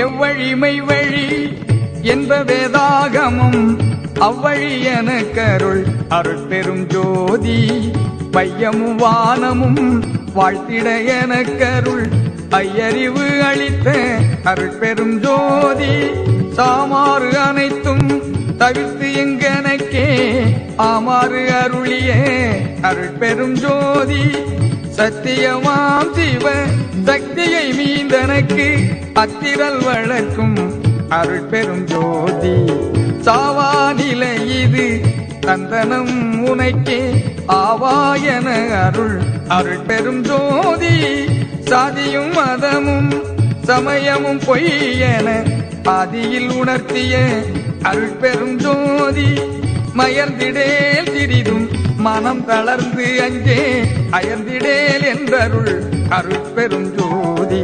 எவ்வழிமை வழி என்ப வேதாகமும் அவ்வழி எனக்கருள் அருட்பெரும் ஜோதி பையமும் வானமும் வாழ்த்திட எனக்கருள் ஐயறிவு அளித்த அருட்பெரும் ஜோதி சாமாறு அனைத்தும் தவிர்த்து ஆமாறு அருளியே அருள் பெரும் ஜோதி. சத்தியமாம் சிவ சக்தியை மீந்தனக்கு அத்திரல் வளர்க்கும் அருள் பெரும் ஜோதி. சாவா நிலை இது தந்தனம் உனைக்கே. ஆவாயன அருள் அருள் பெரும் ஜோதி. சாதியும் மதமும் சமயமும் பொய்யென ஆதியில் உணர்த்திய அருள் பெரும் ஜோதி. மயர்ந்திடேல் சிறிதும் மனம் தளர்ந்து அங்கே அயர்ந்திடேல் என்றருள் அருள் பெரும் ஜோதி.